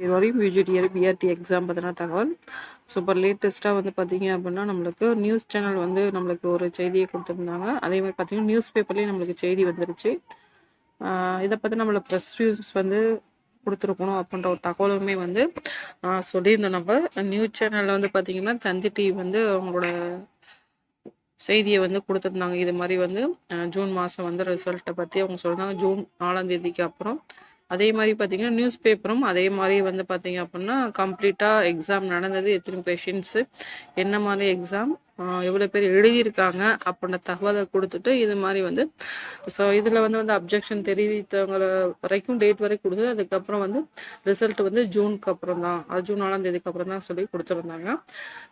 இது வரையும் யூஜிடிஆர் BRT exam பற்றின தகவல். ஸோ இப்போ லேட்டஸ்ட்டாக வந்து பார்த்தீங்க அப்படின்னா நம்மளுக்கு நியூஸ் சேனல் வந்து நம்மளுக்கு ஒரு செய்தியை கொடுத்துருந்தாங்க. அதே மாதிரி பார்த்தீங்கன்னா நியூஸ் பேப்பர்லேயும் நம்மளுக்கு செய்தி வந்துருச்சு. இதை பற்றி நம்மளை ப்ரெஸ் நியூஸ் வந்து கொடுத்துருக்கணும் அப்படின்ற ஒரு தகவலுமே வந்து சொல்லியிருந்தோம் நம்ம. நியூஸ் சேனலில் வந்து பார்த்தீங்கன்னா தந்தி டிவி வந்து அவங்களோட செய்தியை வந்து கொடுத்துருந்தாங்க. இது மாதிரி வந்து ஜூன் மாதம் வந்து ரிசல்ட்டை பற்றி அவங்க சொல்கிறாங்க ஜூன் நாலாம் தேதிக்கு அப்புறம் அதே மாதிரி பார்த்தீங்கன்னா நியூஸ் பேப்பரும் அதே மாதிரி வந்து பார்த்தீங்க அப்படின்னா கம்ப்ளீட்டாக எக்ஸாம் நடந்தது. எத்தனை கொஷின்ஸு என்ன மாதிரி எக்ஸாம் எவ்வளோ பேர் எழுதியிருக்காங்க? அப்படின்ற தகவலை கொடுத்துட்டு இது மாதிரி வந்து ஸோ இதில் வந்து வந்து அப்ஜெக்ஷன் தெரிவித்தவங்களை வரைக்கும் டேட் வரைக்கும் கொடுத்து அதுக்கப்புறம் வந்து ரிசல்ட் வந்து ஜூனுக்கு அப்புறம் தான். அது ஜூன் நாலாம் தேதிக்கு அப்புறம் தான் சொல்லி கொடுத்துருந்தாங்க.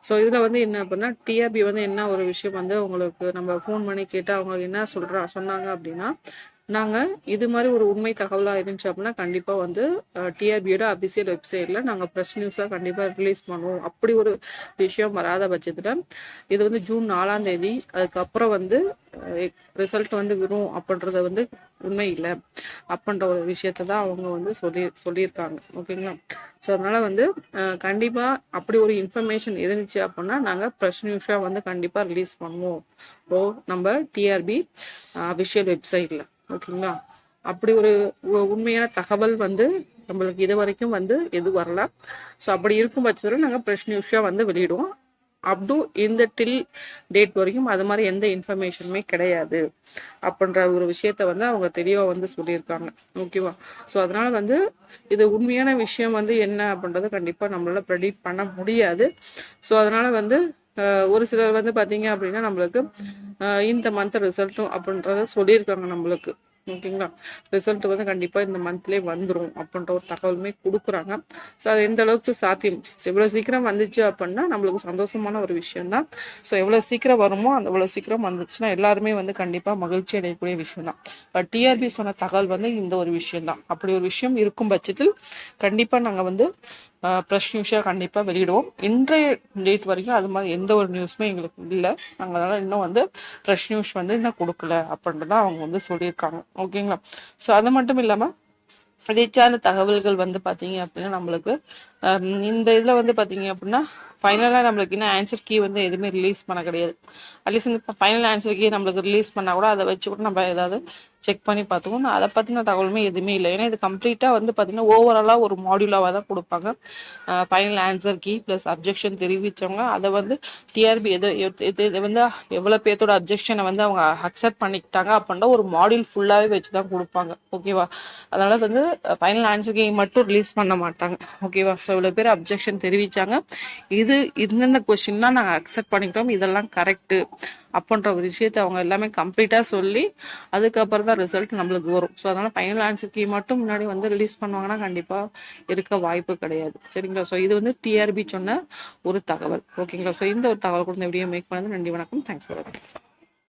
ஸோ இதில் வந்து என்ன அப்படின்னா டிஆர்பி வந்து என்ன ஒரு விஷயம் வந்து உங்களுக்கு நம்ம ஃபோன் பண்ணி கேட்டால் அவங்க என்ன சொல்கிறா சொன்னாங்க அப்படின்னா நாங்கள் இது மாதிரி ஒரு உண்மை தகவலாக இருந்துச்சு அப்படின்னா கண்டிப்பாக வந்து டிஆர்பியோட அபிஷியல் வெப்சைட்டில் நாங்கள் ப்ரெஸ் நியூஸாக கண்டிப்பாக ரிலீஸ் பண்ணுவோம். அப்படி ஒரு விஷயம் வராத பட்சத்தில் இது வந்து ஜூன் நாலாம் தேதி அதுக்கப்புறம் வந்து ரிசல்ட் வந்து வரும் அப்படின்றத வந்து உண்மை இல்லை. அப்படின்ற ஒரு விஷயத்த தான் அவங்க வந்து சொல்லி சொல்லியிருக்காங்க. ஓகேங்களா ஸோ அதனால வந்து கண்டிப்பாக அப்படி ஒரு இன்ஃபர்மேஷன் இருந்துச்சு அப்படின்னா நாங்கள் ப்ரெஸ் நியூஸாக வந்து கண்டிப்பாக ரிலீஸ் பண்ணுவோம். ஓ நம்ம டிஆர்பி அபிஷியல் வெப்சைட்டில் ஓகேங்களா? அப்படி ஒரு உண்மையான தகவல் வந்து நம்மளுக்கு இது வரைக்கும் வந்து எது வரல. ஸோ அப்படி இருக்கும் பட்சத்தில் நாங்கள் ப்ரெஷ் நியூஸாக வந்து வெளியிடுவோம். அப் டு இந்த டில் டேட் வரைக்கும் அது மாதிரி எந்த இன்ஃபர்மேஷனுமே கிடையாது. அப்படின்ற ஒரு விஷயத்த வந்து அவங்க தெளிவாக வந்து சொல்லியிருக்காங்க. ஓகேவா ஸோ அதனால வந்து இது உண்மையான விஷயம் வந்து என்ன அப்படின்றத கண்டிப்பாக நம்மளால ப்ரெடிக்ட் பண்ண முடியாது. ஸோ அதனால வந்து ஒரு சிலர் வந்து பார்த்தீங்க அப்படின்னா நம்மளுக்கு இந்த மந்த் ரிசல்ட்டும் அப்படின்றத சொல்லியிருக்காங்க நம்மளுக்கு. ஓகேங்களா? ரிசல்ட் வந்து கண்டிப்பாக இந்த மந்த்லேயே வந்துடும் அப்படின்ற ஒரு தகவலுமே கொடுக்குறாங்க. ஸோ அது எந்த அளவுக்கு சாத்தியம்? ஸோ எவ்வளோ சீக்கிரம் வந்துச்சு அப்படின்னா நம்மளுக்கு சந்தோஷமான ஒரு விஷயம் தான் ஸோ எவ்வளோ சீக்கிரம் வருமோ அந்த எவ்வளோ சீக்கிரம் வந்துச்சுன்னா எல்லாருமே வந்து கண்டிப்பாக மகிழ்ச்சி அடையக்கூடிய விஷயம் தான் பட் டிஆர்பி சொன்ன தகவல் வந்து இந்த ஒரு விஷயம் தான் அப்படி ஒரு விஷயம் இருக்கும் பட்சத்தில் கண்டிப்பாக நாங்கள் வந்து ப்ரெஷ் நியூஸாக கண்டிப்பாக வெளியிடுவோம். இன்றைய டேட் வரைக்கும் அது மாதிரி எந்த ஒரு நியூஸுமே எங்களுக்கு இல்லை. நாங்கள் அதனால் இன்னும் வந்து ப்ரெஷ் நியூஸ் வந்து இன்னும் கொடுக்கல அப்படின்றத அவங்க வந்து சொல்லியிருக்காங்க. ஓகேங்களா ஸோ அது மட்டும் இல்லாமல் இதை தகவல்கள் வந்து பார்த்தீங்க அப்படின்னா நம்மளுக்கு இந்த இதில் வந்து பார்த்தீங்க அப்படின்னா ஃபைனலாக நம்மளுக்கு இன்னும் ஆன்சர் கீ வந்து எதுவுமே ரிலீஸ் பண்ண கிடையாது. அட்லீஸ்ட் இந்த ஃபைனல் ஆன்சர் கீ நம்மளுக்கு ரிலீஸ் பண்ணால் கூட அதை வச்சு கூட நம்ம ஏதாவது செக் பண்ணி பார்த்துக்கணும். அதை பற்றின தகவலுமே எதுவுமே இல்லை. ஏன்னா இது கம்ப்ளீட்டாக வந்து பார்த்தீங்கன்னா ஓவராலாக ஒரு மாடியூலாக தான் கொடுப்பாங்க. Final answer key plus objection தெரிவித்தவங்க அதை வந்து டிஆர்பி எது எது- இது வந்து எவ்வளோ பேர்த்தோட அப்ஜெக்ஷனை வந்து அவங்க அக்செப்ட் பண்ணிக்கிட்டாங்க அப்படின்ற ஒரு மாடியூல் ஃபுல்லாகவே வச்சு தான் கொடுப்பாங்க. ஓகேவா அதனால வந்து ஃபைனல் ஆன்சர் கீ மட்டும் ரிலீஸ் பண்ண மாட்டாங்க. ஓகேவா ஸோ இவ்வளோ பேர் அப்ஜெக்ஷன் தெரிவித்தாங்க இது இந்தந்த கொஸ்டின்லாம் நாங்கள் அக்செப்ட் பண்ணிக்கிட்டோம். இதெல்லாம் கரெக்டு அப்படின்ற ஒரு விஷயத்தை அவங்க எல்லாமே கம்ப்ளீட்டாக சொல்லி அதுக்கப்புறம் தான் ரிசல்ட் நம்மளுக்கு வரும். ஸோ அதனால் ஃபைனல் ஆன்சர் கீ மட்டும் முன்னாடி வந்து ரிலீஸ் பண்ணுவாங்கன்னா கண்டிப்பாக இருக்க வாய்ப்பு கிடையாது. சரிங்களா? ஸோ இது வந்து டிஆர்பி சொன்ன ஒரு தகவல். ஓகேங்களா ஸோ இந்த ஒரு தகவல் கொடுத்த வீடியோ மேக் பண்ணது நன்றி வணக்கம். தேங்க்ஸ் ஃபார் வாட்சிங்